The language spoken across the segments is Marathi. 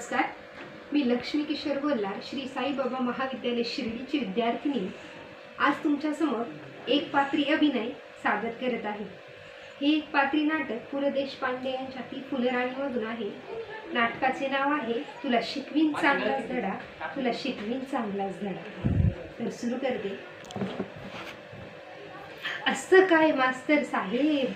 नमस्कार. मी लक्ष्मी किशोर बोलणार श्री साईबाबा महाविद्यालय शिर्डीची विद्यार्थिनी आज तुमच्यासमोर एक पात्री अभिनय सादर करत आहे. हे एक पात्री नाटक पु ल देशपांडे यांच्या ती फुलराणीमधून आहे. नाटकाचे नाव आहे तुला शिकवीन चांगलाच धडा तुला शिकवीन चांगलाच धडा. तर सुरू करते. असं काय मास्तर साहेब?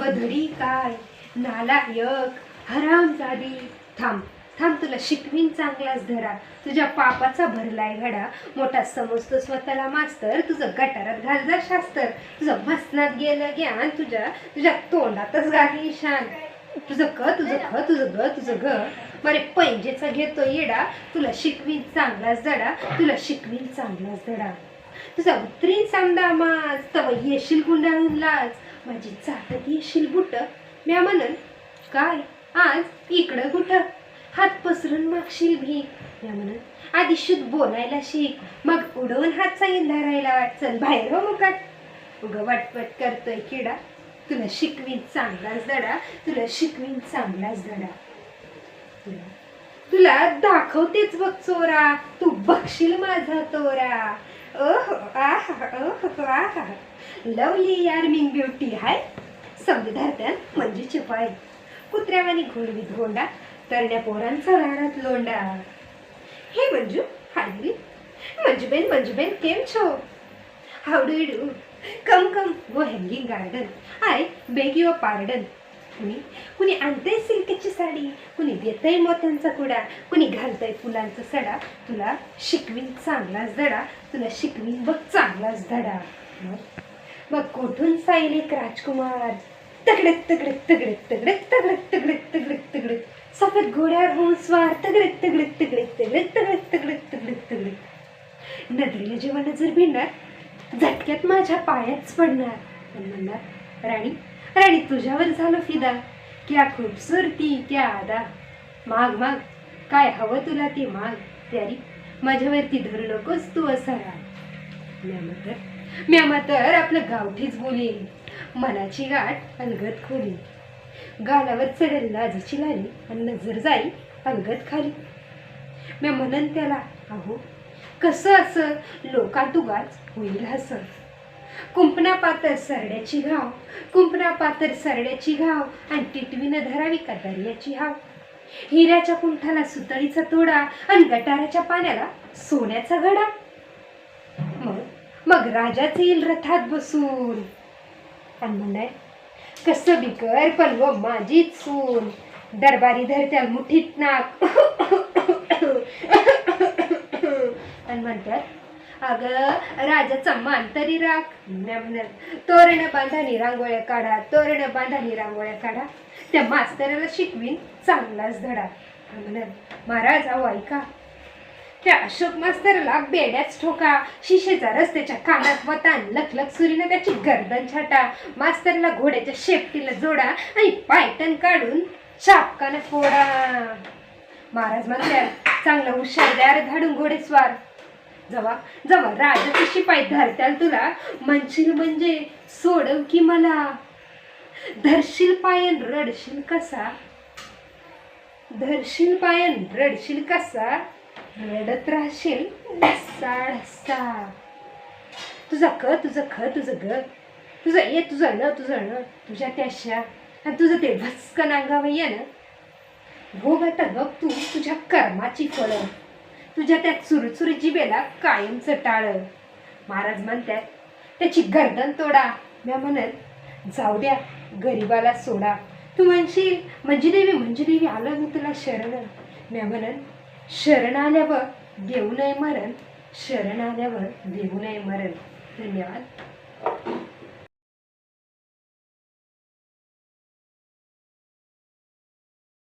गधडी काय? नालायक? हरामजादी? थांब. थांब तुला शिकवीन चांगलाच धरा तुझ्या पापाचा भरलाय घडा. मोठा समजतो स्वतःला मास्तर. तुझं गटारात घाल जा शास्त्र. तुझं भसनात गेलं ज्ञान तुझ्या. तुझ्या तोंडातच गाली शान तुझं क तुझं ख तुझं ग तुझं ग बरे पैंजेचा घेतो येडा. तुला शिकवीन चांगलाच धडा तुला शिकवीन चांगलाच धडा तुझा उतरीन सांदा माज. तव येशील गुंडाळून लाज. माझी चाटत येशील बुट. म्या म्हणन काय? आज इकडं कुठं? हात पसरून मागशील भीक. या म्हणत आधी शुद्ध बोलायला शिक. मग उडवून हात सांगेल राहिला वाट. चल बाहेर हो मुकाट. उग वाटपट करतोय किडा. तुला शिकवीन चांगलाच धडा. तुला शिकवीन चांगलाच धडा. तुला तुला दाखवतेच बघ चोरा. तू बघशील माझा तोरा. ओह आह ओह आह. लवली यार्मिंग ब्युटी हाय. संविधार्थ्यान म्हणजे चिपाय कुत्र्यावानी घोडवीत गोंडा तरण्या पोरांचा राहण्यात लोंडा. हे मंजू हायरी मंजूबेन मंजूबेन केम छो? How do do come come. Go Hanging Garden I beg your pardon कुणी कुणी आणतंय सिल्कची साडी? कुणी देतंय मोत्यांचा कुडा? कुणी घालतंय फुलांचा सडा? तुला शिकवीन चांगलाच धडा. तुला शिकवीन बघ चांगलाच धडा. मग मग कुठून साईल एक राजकुमार? तगडत तगडत तगडत तगडत तगडत तगडत घोड्यावर होऊन स्वार तगडत तगडत तगडत तगडत तगडत तगडत तगडत तगडत. नजरेला जेव्हा नजर भिडणार झटक्यात माझ्या पायाच पडणार. आणि म्हणणार राणी राणी तुझ्यावर झालं फिदा. क्या खूबसूरती क्या आदा. माग माग काय हवं तुला ते माग. प्यारी माझ्यावरती धरू नकोस तू असा राग. म्या मातर म्या मातर आपलं गावठीच बोलील मनाची गाठ अलगत खोली गालावर चढेल लाजची लाली आणि नजर जाई अलगत खाली. म्या म्हणन त्याला अहो कसं असं लोकात उगाच होईल हसं कुंपणा पातर सरड्याची घाव कुंपणा पातर सरड्याची घाव आणि टिटवीनं धरावी का दर्याची हाव. हिऱ्याच्या कुंठाला सुतळीचा तोडा आणि गटाराच्या पाण्याला सोन्याचा घडा. मग मग राजाच येईल रथात बसून. आणि म्हणाय कसं बिकर पण व माझीच सून दरबारी धरत्या मुठीत नाक. आणि म्हणतात अगं राजाचा मान तरी राख. म्हणत तोरण बांधानी रांगोळ्या काढा तोरण बांधानी रांगोळ्या काढा. त्या मास्तराला शिकवीन चांगलाच धडा. म्हणत महाराज अहो ऐका. त्या अशोक मास्तरला बेड्याच ठोका शिशेचा रस्त्याच्या कानात वतान लखलख सुरीनं त्याची गर्दन छाटा. मास्तरला घोड्याच्या शेपटीला जोडा आणि पायटन काढून चापकानं फोडा. महाराज म्हणतात चांगलं हुशार द्यार धाडून घोडेस्वार जवा जवा राजाची शिपाई धरत्याल तुला? म्हणशील म्हणजे सोडव की मला? धरशील पायन रडशील कसा? धरशील पायन रडशील कसा? रडत राहशील? ढसा ढसा तुझा क तुझं ख तुझं ग. तुझं ये तुझं न तुझं न तुझ्या त्याशा आणि तुझं ते भस्कन अंगावर ये ना. हो भोग आता बघ तू तुझ्या कर्माची फळं. तुझ्या त्या चुरचुरी जिबेला कायमचं टाळ. महाराज म्हणतात त्याची गर्दन तोडा. म्या म्हणत जाऊ द्या गरिबाला सोडा. तू म्हणशील म्हणजे देवी म्हणजे देवी आलं मी तुला शरण. म्या म्हणत शरण आल्यावर देऊ नये मरण शरण आल्यावर देऊ नये मरण. धन्यवाद.